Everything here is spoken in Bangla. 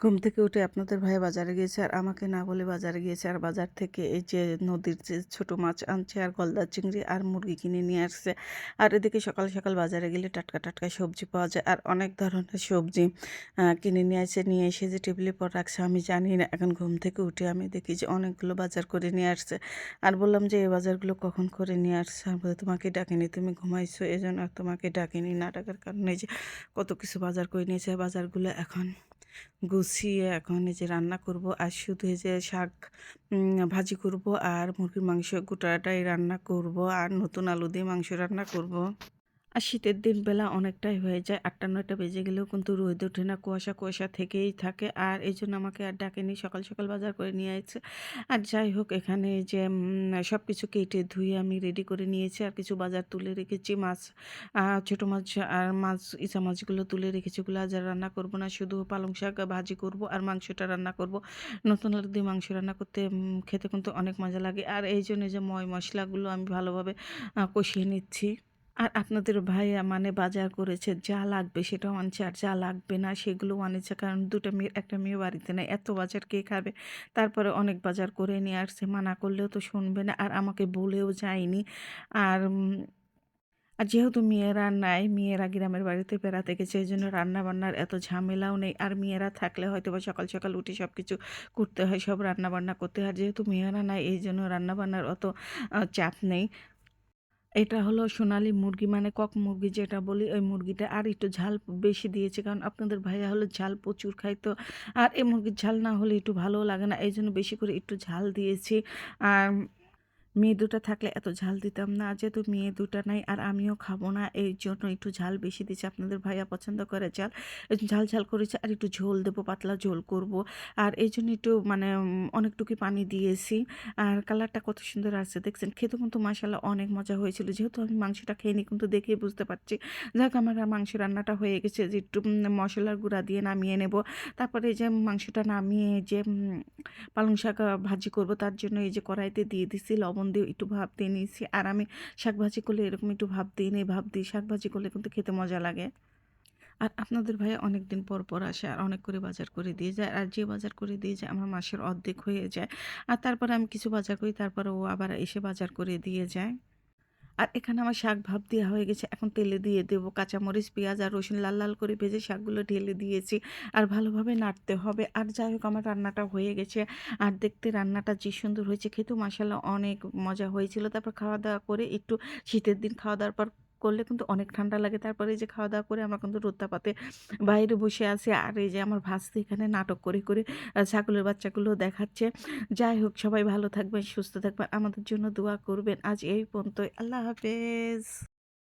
ঘুম থেকে উঠে আপনাদের ভাই বাজারে গিয়েছে আর আমাকে না বলে বাজারে গিয়েছে। আর বাজার থেকে এই যে নদীর যে ছোটো মাছ আনছে আর গলদা চিংড়ি আর মুরগি কিনে নিয়ে আসছে। আর এদিকে সকাল সকাল বাজারে গেলে টাটকা টাটকা সবজি পাওয়া যায় আর অনেক ধরনের সবজি কিনে নিয়ে আসছে নিয়ে এসে যে টেবিলে পর রাখছে আমি জানি না। এখন ঘুম থেকে উঠে আমি দেখি যে অনেকগুলো বাজার করে নিয়ে আসছে। আর বললাম যে এই বাজারগুলো কখন করে নিয়ে আসছে? আমি তোমাকে ডাকিনি, তুমি ঘুমাইছো এই জন্য আর তোমাকে ডাকিনি। না ডাকার কারণে যে কত কিছু বাজার করে নিয়েছে বাজারগুলো এখন। গুছিয়ে এখন এই যে রান্না করব আর শুধু এই যে শাক ভাজি করব আর মুরগির মাংস, গোটাটাই রান্না করব আর নতুন আলু দিয়ে মাংস রান্না করব। আর শীতের দিন বেলা অনেকটাই হয়ে যায়। আটটা, নয়টা বেজে গেলেও কিন্তু রোদ ওঠে না। কুয়াশা কুয়াশা থেকেই থাকে। আর এই জন্য আমাকে আর ডাকেনি। সকাল সকাল বাজার করে নিয়ে আসছে আর যাই হোক, এখানে যে সব কিছু কেটে ধুয়ে আমি রেডি করে নিয়েছি। আর কিছু বাজার তুলে রেখেছি। মাছ ছোট মাছ আর মাছ, ইচা মাছগুলো তুলে রেখেছি ওগুলো আজ রান্না করব না। শুধু পালং শাক ভাজি করব আর মাংসটা রান্না করব। নতুন আলু দিয়ে মাংস রান্না করতে খেতে কিন্তু অনেক মজা লাগে। আর এই জন্য যে, ময় মশলাগুলো আমি ভালোভাবে কষিয়ে নিচ্ছি। আর আপনাদের ভাইয়া মানে বাজার করেছে, যা লাগবে সেটাও আনছে আর যা লাগবে না সেগুলো আনেছে। কারণ দুটো মেয়ে, একটা মেয়ে বাড়িতে নেই, এত বাজার কে খাবে? তারপরে অনেক বাজার করে নিয়ে আসছে, মানা করলেও তো শুনবে না আর আমাকে বলেও যায়নি। আর আর যেহেতু মেয়েরা নাই, মেয়েরা গ্রামের বাড়িতে বেড়াতে গেছে, এই জন্য রান্নাবান্নার এত ঝামেলাও নেই। আর মেয়েরা থাকলে হয়তো বা সকাল সকাল উঠে সব কিছু করতে হয়, সব রান্না বান্না করতে হয়। যেহেতু মেয়েরা নাই, এই জন্য রান্নাবান্নার অত চাপ নেই। এটা হলো সোনালি মুরগি মানে কক মুরগি যেটা বলি, ওই মুরগিটা আর একটু ঝাল বেশি দিয়েছে, কারণ আপনাদের ভাইয়া হলো ঝাল প্রচুর খায় তো। আর এই মুরগির ঝাল না হলে একটু ভালো লাগে না এই জন্য বেশি করে একটু ঝাল দিয়েছি। আর মেয়ে দুটা থাকলে এত ঝাল দিতাম না, যেহেতু মেয়ে দুটা নাই আর আমিও খাব না, এই জন্য একটু ঝাল বেশি দিচ্ছি আপনাদের ভাইয়া পছন্দ করে ঝাল ঝাল ঝাল করেছে আর একটু ঝোল দেবো, পাতলা ঝোল করব। আর এই জন্য একটু মানে অনেকটুকু পানি দিয়েছি। আর কালারটা কত সুন্দর আসছে, দেখছেন? খেতে কিন্তু মাসাল্লাহ অনেক মজা হয়েছিল। যেহেতু আমি মাংসটা খেয়ে কিন্তু দেখেই বুঝতে পারছি। যাক, আমার মাংস রান্নাটা হয়ে গেছে যে একটু মশলার গুঁড়া দিয়ে নামিয়ে নেব। তারপরে যে মাংসটা নামিয়ে যে পালং শাক ভাজি করব, তার জন্য এই যে কড়াইতে দিয়ে দিছি লবণ দিয়ে একটু ভাব দিয়ে নিয়েছি। আর আমি শাক ভাজি করলে এরকম একটু ভাব দিই নিই ভাব দিই শাক ভাজি করলে কিন্তু খেতে মজা লাগে। আর আপনাদের ভাই অনেক দিন পর পর আসে আর অনেক করে বাজার করে দিয়ে যায়। আর যে বাজার করে দিয়ে যায় আমার মাসের অর্ধেক হয়ে যায়। আর তারপরে আমি কিছু বাজার করি, তারপরে ও আবার এসে বাজার করে দিয়ে যায়। আর এখানে আমার শাক ভাব দেওয়া হয়ে গেছে। এখন তেলে দিয়ে দেব। কাঁচামরিচ, পেঁয়াজ আর রসুন লাল লাল করে ভেজে শাকগুলো ঢেলে দিয়েছি। আর ভালোভাবে নাড়তে হবে। আর যাই হোক, আমার রান্নাটা হয়ে গেছে। আর দেখতে রান্নাটা যে সুন্দর হয়েছে। খেতেও মাসাল্লাহ অনেক মজা হয়েছিল। তারপর খাওয়া দাওয়া করে একটু শীতের দিন খাওয়া দাওয়ার পর করলে কিন্তু অনেক ঠান্ডা লাগে। তারপরে যে খাওয়া দাওয়া করে আমরা কিন্তু রোদ তাপাতে বাইরে বসে আছি। আর এই যে আমার ভাসতে এখানে নাটক করে করে ছাগলের বাচ্চাগুলো দেখাচ্ছে। যাই হোক, সবাই ভালো থাকবেন, সুস্থ থাকবেন। আমাদের জন্য দোয়া করবেন। আজ এই পর্যন্ত আল্লাহ হাফেজ।